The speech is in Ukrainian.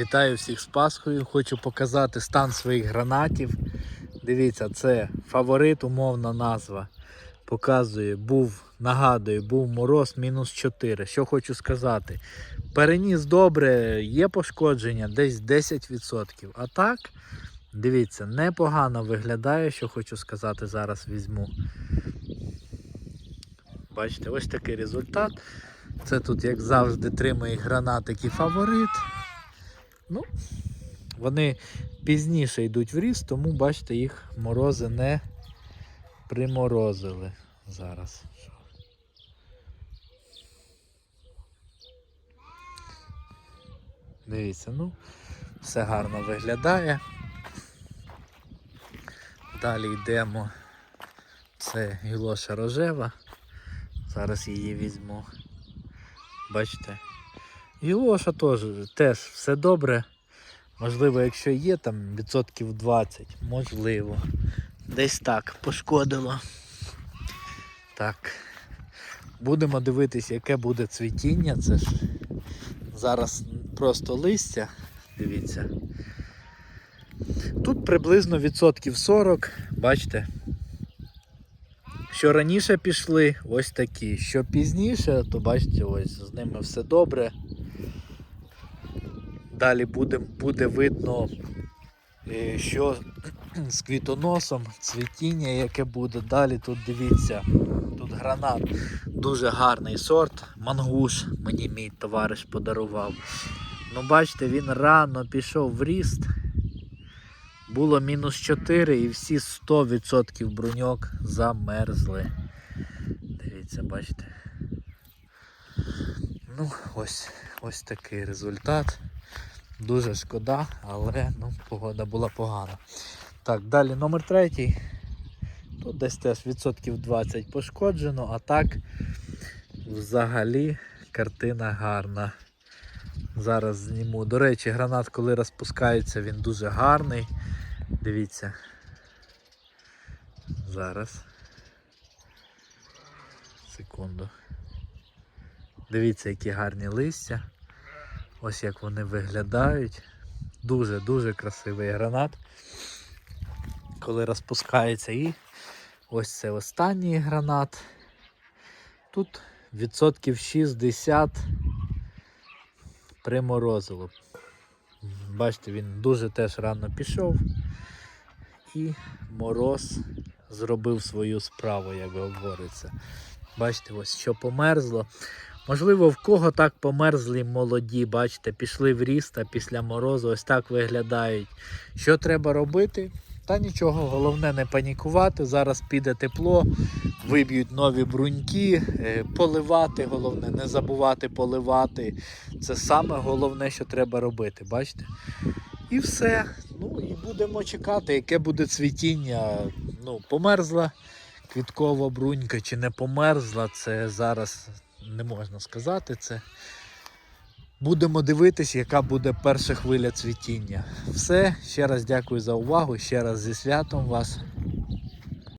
Вітаю всіх з Пасхою. Хочу показати стан своїх гранатів. Дивіться, це фаворит, умовна назва. Показує, був, нагадую, був мороз мінус 4. Що хочу сказати. Переніс добре, є пошкодження, десь 10%. А так, дивіться, непогано виглядає, що хочу сказати, зараз візьму. Бачите, ось такий результат. Це тут, як завжди, три мої гранатики фаворит. Ну, вони пізніше йдуть в ріст, тому бачите, їх морози не приморозили зараз. Дивіться, ну, все гарно виглядає. Далі йдемо. Це гілоша рожева. Зараз її візьму. Бачите? Гілоша теж, теж все добре. Можливо, якщо є там відсотків 20, можливо. Десь так пошкодило. Так. Будемо дивитися, яке буде цвітіння. Це ж зараз просто листя. Дивіться. Тут приблизно відсотків 40, бачите. Що раніше пішли, ось такі. Що пізніше, то бачите, ось з ними все добре. Далі буде, буде видно, е, що з квітоносом, цвітіння, яке буде. Далі тут дивіться, тут гранат, дуже гарний сорт. Мангуш мені мій товариш подарував. Ну, бачите, він рано пішов в ріст. Було мінус 4 і всі 100% бруньок замерзли. Дивіться, бачите. Ну, ось, ось такий результат. Дуже шкода, але ну, погода була погана. Так, далі номер третій. Тут десь теж відсотків 20 пошкоджено, а так взагалі картина гарна. Зараз зніму. До речі, гранат, коли розпускається, він дуже гарний. Дивіться. Зараз. Секунду. Дивіться, які гарні листя. Ось як вони виглядають. Дуже-дуже красивий гранат. Коли розпускається і ось це останній гранат. Тут відсотків 60 приморозило. Бачите, він дуже теж рано пішов. І мороз зробив свою справу, як говориться. Бачите, ось що померзло. Можливо, в кого так померзлі молоді, бачите, пішли в ріст, а після морозу ось так виглядають. Що треба робити? Та нічого, головне не панікувати. Зараз піде тепло, виб'ють нові бруньки, е, поливати, головне, не забувати поливати. Це саме головне, що треба робити, бачите? І все. Ну і будемо чекати, яке буде цвітіння. Ну, померзла квіткова брунька чи не померзла, це зараз не можна сказати. Це Будемо дивитись, яка буде перша хвиля цвітіння. Все, ще раз дякую за увагу, ще раз зі святом вас.